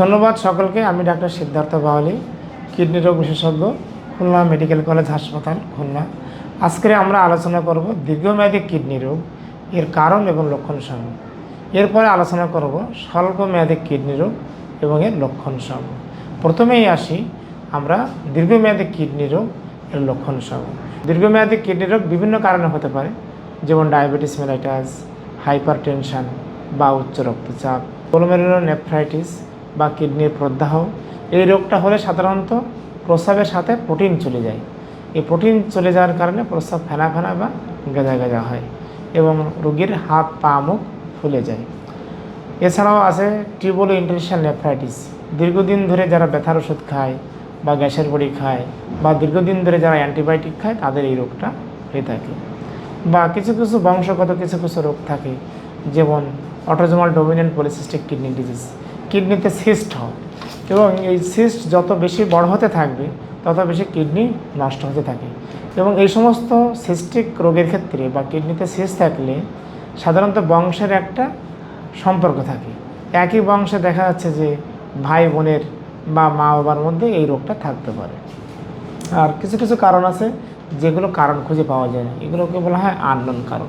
ধন্যবাদ সকলকে। আমি ডাক্তার সিদ্ধার্থ বাওয়ালি, কিডনি রোগ বিশেষজ্ঞ, খুলনা মেডিকেল কলেজ হাসপাতাল, খুলনা। আজকে আমরা আলোচনা করব দীর্ঘমেয়াদী কিডনি রোগ, এর কারণ এবং লক্ষণ সহ এরপরে আলোচনা করব স্বল্পমেয়াদী কিডনি রোগ এবং এর লক্ষণ সহ প্রথমেই আসি আমরা দীর্ঘমেয়াদী কিডনি রোগ, এর লক্ষণ সহ দীর্ঘমেয়াদী কিডনি রোগ বিভিন্ন কারণে হতে পারে, যেমন ডায়াবেটিস মেলাইটাস হাইপার টেনশন বা উচ্চ রক্তচাপ কোলোমেরুলার নেফ্রাইটিস বা কিডনির প্রদাহ, এই রোগটা হলে সাধারণত প্রস্রাবের সাথে প্রোটিন চলে যায়। এই প্রোটিন চলে যাওয়ার কারণে প্রস্রাব ফেনা ফেনা বা গেজা গেজা হয় এবং রোগীর হাত, পা, মুখ ফুলে যায়। এছাড়াও আছে টিউবল ইন্টারশাল নেফ্রাইটিস। দীর্ঘদিন ধরে যারা ব্যথার ওষুধ খায় বা গ্যাসের বড়ি খায় বা দীর্ঘদিন ধরে যারা অ্যান্টিবায়োটিক খায়, তাদের এই রোগটা হয়ে থাকে। বা কিছু কিছু বংশগত কিছু কিছু রোগ থাকে, যেমন autosomal dominant polycystic kidney disease কিডনিতে সিস্ট হয়। এবং এই সিস্ট যত বেশি বড় হতে থাকবে, তত বেশি কিডনি নষ্ট হতে থাকে। এবং এই সমস্ত সিস্টিক রোগের ক্ষেত্রে বা কিডনিতে সিস্ট থাকলে সাধারণত বংশের একটা সম্পর্ক থাকে। একই বংশে দেখা যাচ্ছে যে ভাই বোনের বা মা বাবার মধ্যে এই রোগটা থাকতে পারে। আর কিছু কিছু কারণ আছে যেগুলো কারণ খুঁজে পাওয়া যায় না। এগুলোকে বলা হয় আননোন কারণ।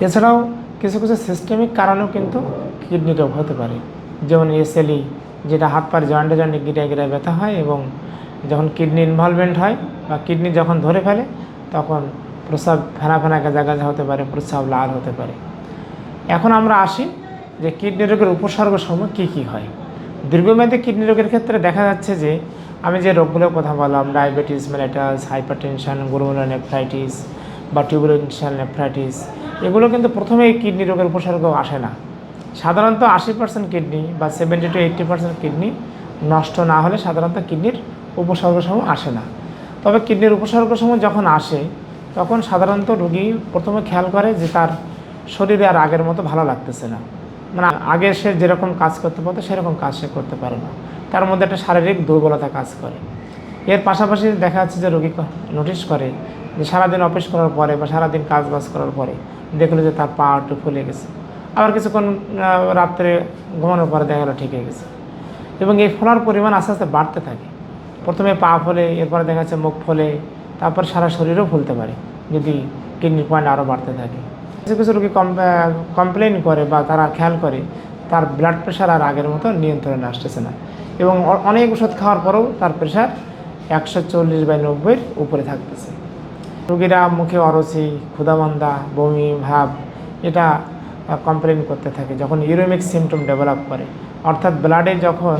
এছাড়াও কিছু কিছু সিস্টেমিক কারণেও কিন্তু কিডনি রোগ হতে পারে। যেমন এসএলই যেটা হাত পায়ের জয়েন্টে জয়েন্টে গিরায় গিরায় ব্যথা হয় এবং যখন কিডনি ইনভলভমেন্ট হয় বা কিডনি যখন ধরে ফেলে, তখন প্রস্রাব ফেনা ফেনা গাজা গাজা হতে পারে প্রস্রাব লাল হতে পারে। এখন আমরা আসি যে কিডনি রোগের উপসর্গ সমূহ কী কী হয়। দীর্ঘমেয়াদী কিডনি রোগের ক্ষেত্রে দেখা যাচ্ছে যে, আমি যে রোগগুলোর কথা বললাম, diabetes, mellitus hypertension glomerular nephritis বা টিউবুলেন্সিয়াল নেফ্রাইটিস, এগুলো কিন্তু প্রথমেই কিডনি রোগের উপসর্গ আসে না। সাধারণত আশি পার্সেন্ট কিডনি বা seventy to eighty percent kidney নষ্ট না হলে সাধারণত কিডনির উপসর্গসমূহ আসে না। তবে কিডনির উপসর্গসমূহ যখন আসে, তখন সাধারণত রোগী প্রথমে খেয়াল করে যে তার শরীরে আর আগের মতো ভালো লাগতেছে না। মানে আগে সে যেরকম কাজ করতে পারতো, সেরকম কাজ সে করতে পারে না। তার মধ্যে একটা শারীরিক দুর্বলতা কাজ করে। এর পাশাপাশি দেখা যাচ্ছে যে রোগী নোটিশ করে যে সারাদিন অফিস করার পরে বা সারাদিন কাজ বাজ করার পরে দেখল যে তার পা একটু ফুলে গেছে। আবার কিছুক্ষণ রাত্রে ঘুমানোর পরে দেখা গেলো ঠিক হয়ে গেছে। এবং এই ফোলার পরিমাণ আস্তে আস্তে বাড়তে থাকে। প্রথমে পা ফলে, এরপরে দেখা যাচ্ছে মুখ ফলে, তারপর সারা শরীরও ফুলতে পারে, যদি কিডনি পয়েন্ট আরও বাড়তে থাকে। কিছু কিছু রোগী কমপ্লেন করে বা তারা খেয়াল করে, তার ব্লাড প্রেশার আর আগের মতো নিয়ন্ত্রণে আসতেছে না। এবং অনেক ওষুধ খাওয়ার পরেও তার প্রেশার একশো চল্লিশ বাই নব্বইয়ের উপরে থাকতেছে। রোগীরা মুখে অরসি ক্ষুধামন্দা, বমি, ভাব, এটা কমপ্লেন করতে থাকে, যখন ইউরেমিক সিমটম ডেভেলপ করে। অর্থাৎ ব্লাডে যখন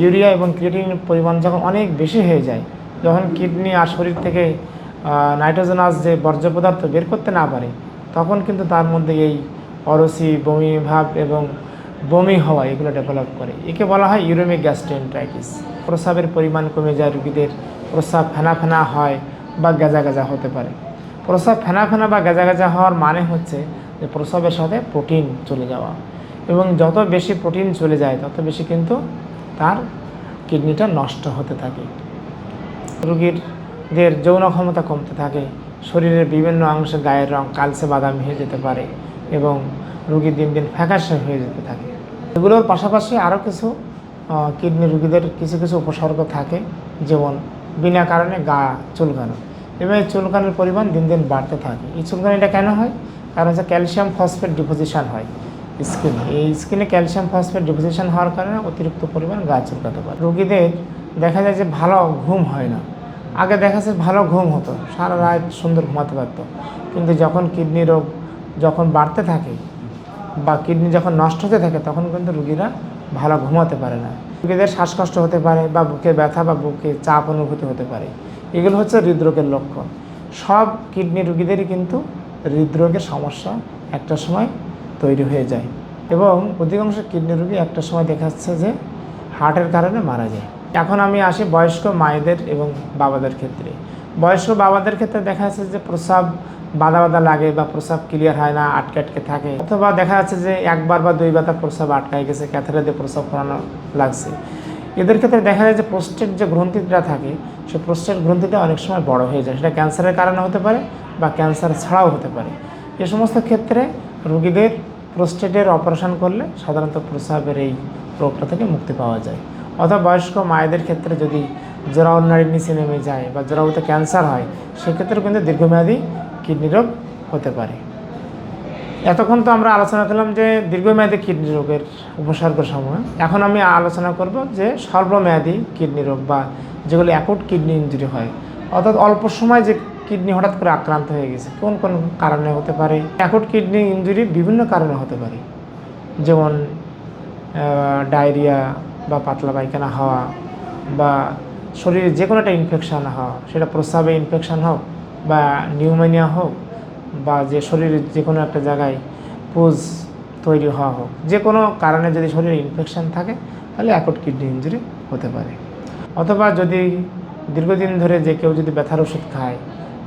ইউরিয়া এবং ক্রিয়েটিনের পরিমাণ যখন অনেক বেশি হয়ে যায়, যখন কিডনি আর শরীর থেকে নাইট্রোজেনাস যে বর্জ্য পদার্থ বের করতে না পারে, তখন কিন্তু তার মধ্যে এই অরসি, বমি ভাব এবং বমি হওয়া এগুলো ডেভেলপ করে। একে বলা হয় ইউরেমিক গ্যাস্ট্রেন্টাইটিস প্রস্রাবের পরিমাণ কমে যায়, রোগীদের প্রস্রাব ফেনা ফেনা হয় বা গেজা গেজা হতে পারে। প্রস্রাব ফেনা ফেনা বা গেজা গেজা হওয়ার মানে হচ্ছে যে প্রস্রাবের সাথে প্রোটিন চলে যাওয়া। এবং যত বেশি প্রোটিন চলে যায়, তত বেশি কিন্তু তার কিডনিটা নষ্ট হতে থাকে। রোগীর দের যৌন ক্ষমতা কমতে থাকে। শরীরের বিভিন্ন অংশে গায়ের রং কালচে বাদামি হয়ে যেতে পারে এবং রোগী দিন দিন ফ্যাকাশে হয়ে যেতে থাকে। এগুলোর পাশাপাশি আরও কিছু কিডনি রুগীদের কিছু কিছু উপসর্গ থাকে, যেমন বিনা কারণে গা চুলকানো। এবং এই চুলকানোর পরিমাণ দিন দিন বাড়তে থাকে। এই চুলকানিটা কেন হয়? কারণ হচ্ছে ক্যালসিয়াম ফসফেট ডিপোজিশন হয় স্কিনে। এই স্কিনে ক্যালসিয়াম ফসফেট ডিপোজিশন হওয়ার কারণে অতিরিক্ত পরিমাণ গা চুলকাতে পারে রোগীদের দেখা যায় যে ভালো ঘুম হয় না। আগে দেখা যাচ্ছে ভালো ঘুম হতো, সারা রাত সুন্দর ঘুমাতে পারতো। কিন্তু যখন কিডনি রোগ যখন বাড়তে থাকে বা কিডনি যখন নষ্ট হতে থাকে, তখন কিন্তু রুগীরা ভালো ঘুমাতে পারে না। রুগীদের শ্বাসকষ্ট হতে পারে বা বুকে ব্যথা বা বুকে চাপ অনুভূতি হতে পারে। এগুলো হচ্ছে হৃদরোগের লক্ষণ। সব কিডনি রুগীদেরই কিন্তু হৃদরোগের সমস্যা একটা সময় তৈরি হয়ে যায় এবং অধিকাংশ কিডনি রোগী একটা সময় দেখা যাচ্ছে যে হার্টের কারণে মারা যায়। এখন আমি আসি বয়স্ক মায়েদের এবং বাবাদের ক্ষেত্রে। বয়স্ক বাবাদের ক্ষেত্রে দেখা যাচ্ছে যে প্রস্রাব বাধা বাধা লাগে বা প্রস্রাব ক্লিয়ার হয় না, আটকে আটকে থাকে। অথবা দেখা যাচ্ছে যে একবার বা দুইবার তার প্রস্রাব আটকায় গেছে ক্যাথেরা দিয়ে প্রস্রাব করানো লাগছে। এদের ক্ষেত্রে দেখা যায় যে প্রোস্টেট যে গ্রন্থিটা থাকে, সে প্রোস্টেট গ্রন্থিটা অনেক সময় বড় হয়ে যায়। সেটা ক্যান্সারের কারণে হতে পারে বা ক্যান্সার ছাড়াও হতে পারে। এ সমস্ত ক্ষেত্রে রোগীদের প্রোস্টেটের অপারেশন করলে সাধারণত প্রস্রাবের এই রোগটা থেকে মুক্তি পাওয়া যায়। অথবা বয়স্ক মায়েদের ক্ষেত্রে যদি জরাউর নারীর নিচে নেমে যায় বা জরাউতে ক্যান্সার হয় সেক্ষেত্রে কিন্তু দীর্ঘমেয়াদী কিডনি রোগ হতে পারে। এতক্ষণ তো আমরা আলোচনা করলাম যে দীর্ঘমেয়াদী কিডনি রোগের উপসর্গ সময় এখন আমি আলোচনা করব যে স্বল্পমেয়াদী কিডনি রোগ বা যেগুলো অ্যাকুট কিডনি ইঞ্জুরি হয়, অর্থাৎ অল্প সময় যে কিডনি হঠাৎ করে আক্রান্ত হয়ে গেছে। কোন কোন কারণে হতে পারে? অ্যাকুট কিডনি ইঞ্জুরি বিভিন্ন কারণে হতে পারে। যেমন ডায়রিয়া বা পাতলা পায়খানা হওয়া বা শরীরে যে কোনো একটা ইনফেকশান হওয়া, সেটা প্রস্রাবে ইনফেকশান হোক বা নিউমোনিয়া হোক বা যে শরীরের যে কোনো একটা জায়গায় পুজ তৈরি হওয়া হোক যে কোনো কারণে যদি শরীরে ইনফেকশান থাকে, তাহলে অ্যাকুট কিডনি ইঞ্জুরি হতে পারে। অথবা যদি দীর্ঘদিন ধরে যে কেউ যদি ব্যথার ওষুধ খায়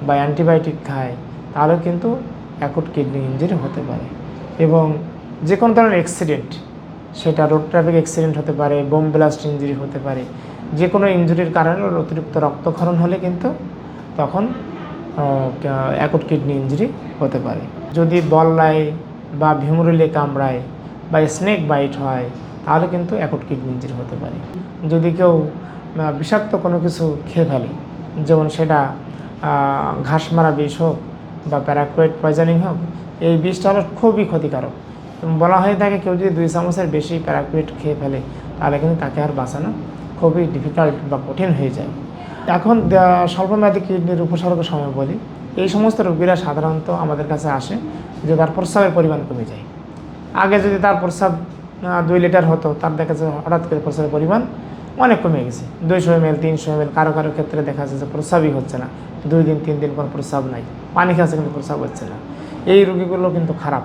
বা অ্যান্টিবায়োটিক খায়, তাহলেও কিন্তু অ্যাকুট কিডনি ইঞ্জুরি হতে পারে। এবং যে কোনো ধরনের অ্যাক্সিডেন্ট সেটা রোড ট্রাফিক অ্যাক্সিডেন্ট হতে পারে বোম ব্লাস্ট ইঞ্জুরি হতে পারে যে কোনো ইঞ্জুরির কারণে অতিরিক্ত রক্তক্ষরণ হলে কিন্তু তখন অ্যাকুট কিডনি ইঞ্জুরি হতে পারে। যদি বল্লায় বা ভিমরুলে কামড়ায় বা স্নেক বাইট হয়, তাহলে কিন্তু অ্যাকুট কিডনি ইঞ্জুরি হতে পারে। যদি কেউ বিষাক্ত কোনো কিছু খেয়ে ফেলে, যেমন সেটা ঘাস মারা বিষ হোক বা প্যারাক্লোয়েড পয়জনিং হোক, এই বিষটা হলো খুবই ক্ষতিকারক। বলা হয়ে থাকে কেউ যদি দুই চামচের বেশি প্যারাক্লোয়েড খেয়ে ফেলে, তাহলে কিন্তু তাকে আর বাঁচানো খুবই ডিফিকাল্ট বা কঠিন হয়ে যায়। এখন স্বল্পমেয়াদী কিডনির উপসর্গ সময় বলি। এই সমস্ত রোগীরা সাধারণত আমাদের কাছে আসে যে তার প্রস্রাবের পরিমাণ কমে যায়। আগে যদি তার প্রস্রাব দুই লিটার হতো, তার দেখা যাচ্ছে হঠাৎ করে প্রস্রাবের পরিমাণ অনেক কমে গেছে। দুইশো এম এল তিনশো এম এল কারও কারও ক্ষেত্রে দেখা যাচ্ছে যে প্রস্রাবই হচ্ছে না। দুই দিন, তিন দিন পর প্রস্রাব নাই। পানি খাচ্ছে কিন্তু প্রস্রাব হচ্ছে না। এই রোগীগুলো কিন্তু খারাপ।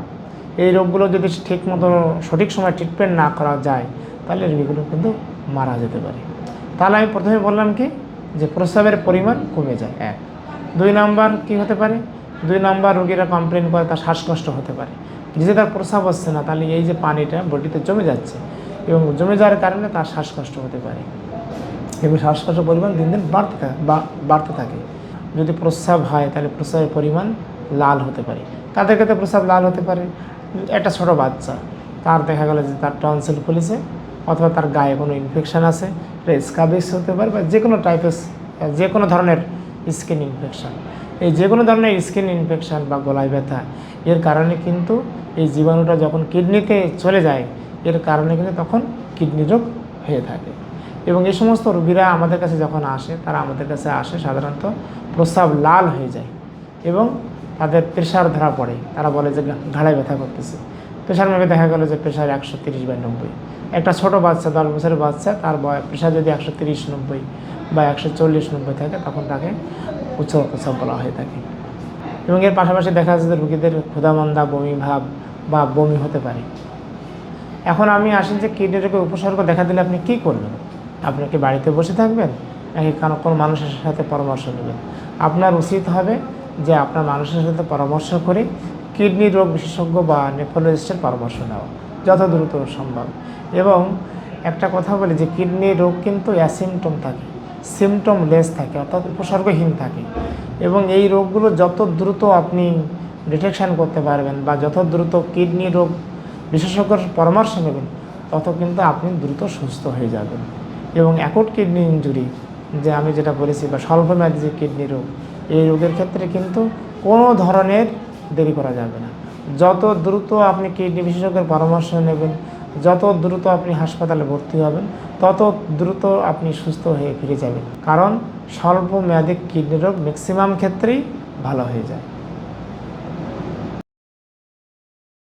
এই রোগগুলো যদি ঠিক মতো সঠিক সময় ট্রিটমেন্ট না করা যায়, তাহলে রোগীগুলো কিন্তু মারা যেতে পারে। তাহলে আমি প্রথমে বললাম কি? যে প্রস্রাবের পরিমাণ কমে যায়, এক। দুই নাম্বার কি হতে পারে? দুই নাম্বার রোগীরা কমপ্লেন করে তার শ্বাসকষ্ট হতে পারে। যে তার প্রস্রাব হচ্ছে না, তাহলে এই যে পানিটা বডিতে জমে যাচ্ছে এবং জমে যাওয়ার কারণে তার শ্বাসকষ্ট হতে পারে। এবং শ্বাসকষ্টের পরিমাণ দিন দিন বাড়তে থাকে বাড়তে থাকে। যদি প্রস্রাব হয়, তাহলে প্রস্রাবের পরিমাণ লাল হতে পারে। তাদের ক্ষেত্রে প্রস্রাব লাল হতে পারে। একটা ছোট বাচ্চা, তার দেখা গেল যে তার টনসিল খুলেছে অথবা তার গায়ে কোনো ইনফেকশান আছে, এটা স্কাবিস হতে পারে বা যে কোনো টাইপের যে কোনো ধরনের স্কিন ইনফেকশান এই যে কোনো ধরনের স্কিন ইনফেকশান বা গলায় ব্যথা, এর কারণে কিন্তু এই জীবাণুটা যখন কিডনিতে চলে যায় এর কারণে কিন্তু তখন কিডনি রোগ হয়ে থাকে। এবং এই সমস্ত রোগীরা আমাদের কাছে যখন আসে, তারা আমাদের কাছে আসে, সাধারণত প্রস্রাব লাল হয়ে যায় এবং তাদের প্রেশার ধরা পড়ে। তারা বলে যে ঘাড়ায় ব্যথা করতেছে। প্রেশার মেপে দেখা গেল যে, প্রেশার একশো তিরিশ বা নব্বই। একটা ছোটো বাচ্চা, দশ বছরের বাচ্চা, তার বয়, প্রেশার যদি একশো তিরিশ, নব্বই বা একশো চল্লিশ, নব্বই থাকে, তখন তাকে উচ্চ রক্তচাপ বলা হয়ে থাকে। এবং এর পাশাপাশি দেখা যাচ্ছে যে, রুগীদের ক্ষুধামন্দা, বমি ভাব বা বমি হতে পারে। এখন আমি আসি যে কিডনি রোগের উপসর্গ দেখা দিলে আপনি কী করবেন? আপনি কি বাড়িতে বসে থাকবেন? নাকি কোনো কোনো মানুষের সাথে পরামর্শ নেবেন? আপনার উচিত হবে যে আপনার মানুষের সাথে পরামর্শ করে কিডনি রোগ বিশেষজ্ঞ বা নেফ্রোলজিস্টের পরামর্শ নেওয়া, যত দ্রুত সম্ভব। এবং একটা কথা বলি যে কিডনি রোগ কিন্তু অ্যাসিমটম থাকে সিমটম লেস থাকে, অর্থাৎ উপসর্গহীন থাকে। এবং এই রোগগুলো যত দ্রুত আপনি ডিটেকশান করতে পারবেন বা যত দ্রুত কিডনি রোগ বিশেষজ্ঞর পরামর্শ নেবেন, তত কিন্তু আপনি দ্রুত সুস্থ হয়ে যাবেন। এবং অ্যাকুট কিডনি ইঞ্জুরি যে আমি যেটা বলেছি বা স্বল্পমেয়াদী যে কিডনি রোগ, এই রোগের ক্ষেত্রে কিন্তু কোনো ধরনের দেরি করা যাবে না। যত দ্রুত আপনি কিডনি বিশেষজ্ঞের পরামর্শ নেবেন, যত দ্রুত আপনি হাসপাতালে ভর্তি হবেন, তত দ্রুত আপনি সুস্থ হয়ে ফিরে যাবেন। কারণ স্বল্প মেয়াদী কিডনি রোগ ম্যাক্সিমাম ক্ষেত্রেই ভালো হয়ে যায়।